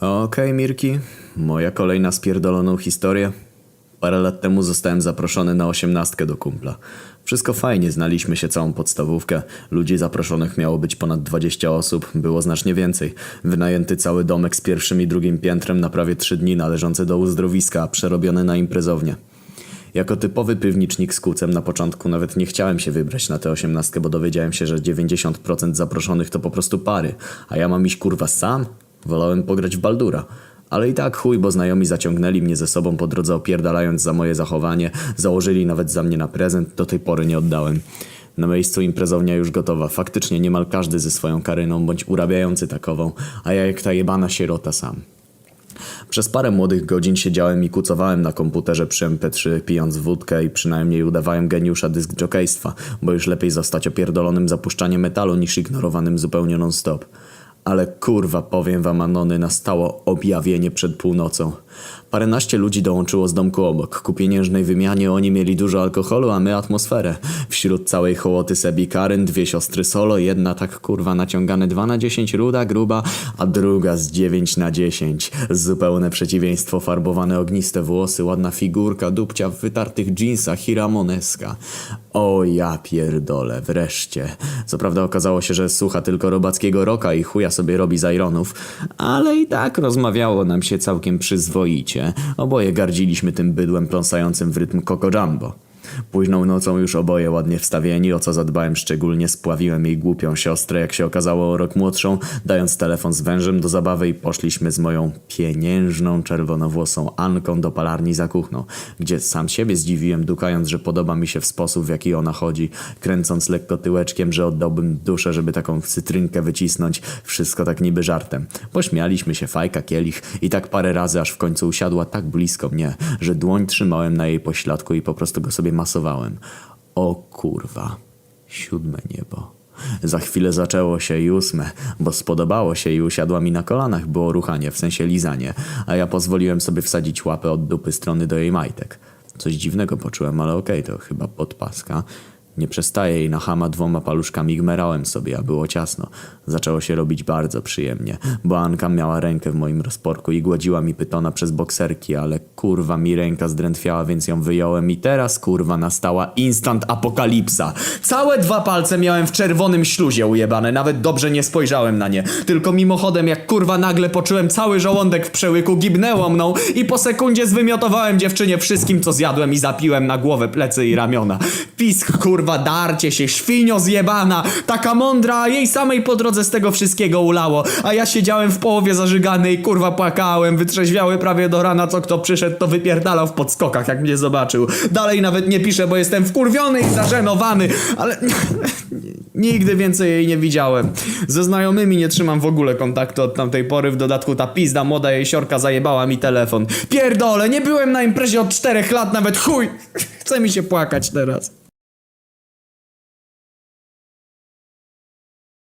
Okej, Mirki, moja kolejna spierdoloną historię. Parę lat temu zostałem zaproszony na osiemnastkę do kumpla. Wszystko fajnie, znaliśmy się całą podstawówkę. Ludzi zaproszonych miało być ponad 20 osób, było znacznie więcej. Wynajęty cały domek z pierwszym i drugim piętrem na prawie 3 dni należący do uzdrowiska, przerobiony na imprezownię. Jako typowy piwnicznik z kucem na początku nawet nie chciałem się wybrać na tę osiemnastkę, bo dowiedziałem się, że 90% zaproszonych to po prostu pary, a ja mam iść kurwa sam? Wolałem pograć w Baldura. Ale i tak chuj, bo znajomi zaciągnęli mnie ze sobą po drodze opierdalając za moje zachowanie, założyli nawet za mnie na prezent, do tej pory nie oddałem. Na miejscu imprezownia już gotowa, faktycznie niemal każdy ze swoją karyną bądź urabiający takową, a ja jak ta jebana sierota sam. Przez parę młodych godzin siedziałem i kucowałem na komputerze przy MP3, pijąc wódkę i przynajmniej udawałem geniusza dysk jockeystwa, bo już lepiej zostać opierdolonym zapuszczaniem metalu niż ignorowanym zupełnie non-stop. Ale kurwa, powiem wam, Anony, nastało objawienie przed północą. Paręnaście ludzi dołączyło z domku obok. Ku pieniężnej wymianie oni mieli dużo alkoholu, a my atmosferę. Wśród całej hołoty Sebi Karen, dwie siostry solo, jedna tak kurwa naciągane 2 na 10 ruda, gruba, a druga z 9 na 10. Zupełne przeciwieństwo, farbowane ogniste włosy, ładna figurka, dupcia w wytartych dżinsach i ramoneska. O ja pierdolę, wreszcie. Co prawda okazało się, że słucha tylko robackiego roka i chuja sobie robi z ironów, ale i tak rozmawiało nam się całkiem przyzwoicie. Oboje gardziliśmy tym bydłem pląsającym w rytm Coco Jumbo. Późną nocą już oboje ładnie wstawieni, o co zadbałem szczególnie, spławiłem jej głupią siostrę, jak się okazało o rok młodszą, dając telefon z wężem do zabawy i poszliśmy z moją pieniężną, czerwonowłosą Anką do palarni za kuchną, gdzie sam siebie zdziwiłem, dukając, że podoba mi się w sposób, w jaki ona chodzi, kręcąc lekko tyłeczkiem, że oddałbym duszę, żeby taką cytrynkę wycisnąć, wszystko tak niby żartem. Pośmialiśmy się, fajka, kielich i tak parę razy, aż w końcu usiadła tak blisko mnie, że dłoń trzymałem na jej pośladku i po prostu go sobie masowałem. O kurwa, siódme niebo. Za chwilę zaczęło się i ósme, bo spodobało się i usiadła mi na kolanach, było ruchanie, w sensie lizanie, a ja pozwoliłem sobie wsadzić łapę od dupy strony do jej majtek. Coś dziwnego poczułem, ale okej, to chyba podpaska. Nie przestaję jej na chama dwoma paluszkami gmerałem sobie, a było ciasno. Zaczęło się robić bardzo przyjemnie, bo Anka miała rękę w moim rozporku i gładziła mi pytona przez bokserki, ale kurwa mi ręka zdrętwiała, więc ją wyjąłem i teraz kurwa nastała instant apokalipsa. Całe dwa palce miałem w czerwonym śluzie ujebane, nawet dobrze nie spojrzałem na nie. Tylko mimochodem jak kurwa nagle poczułem cały żołądek w przełyku, gibnęło mną i po sekundzie zwymiotowałem dziewczynie wszystkim co zjadłem i zapiłem na głowę, plecy i ramiona. Pisk kurwa, darcie się, świnio zjebana, taka mądra, a jej samej po drodze z tego wszystkiego ulało, a ja siedziałem w połowie zażygany i kurwa płakałem, wytrzeźwiały prawie do rana, co kto przyszedł to wypierdalał w podskokach jak mnie zobaczył. Dalej nawet nie piszę, bo jestem wkurwiony i zażenowany, ale nigdy więcej jej nie widziałem. Ze znajomymi nie trzymam w ogóle kontaktu od tamtej pory, w dodatku ta pizda młoda jej siorka zajebała mi telefon. Pierdolę, nie byłem na imprezie od czterech lat, nawet chuj! Chce mi się płakać teraz.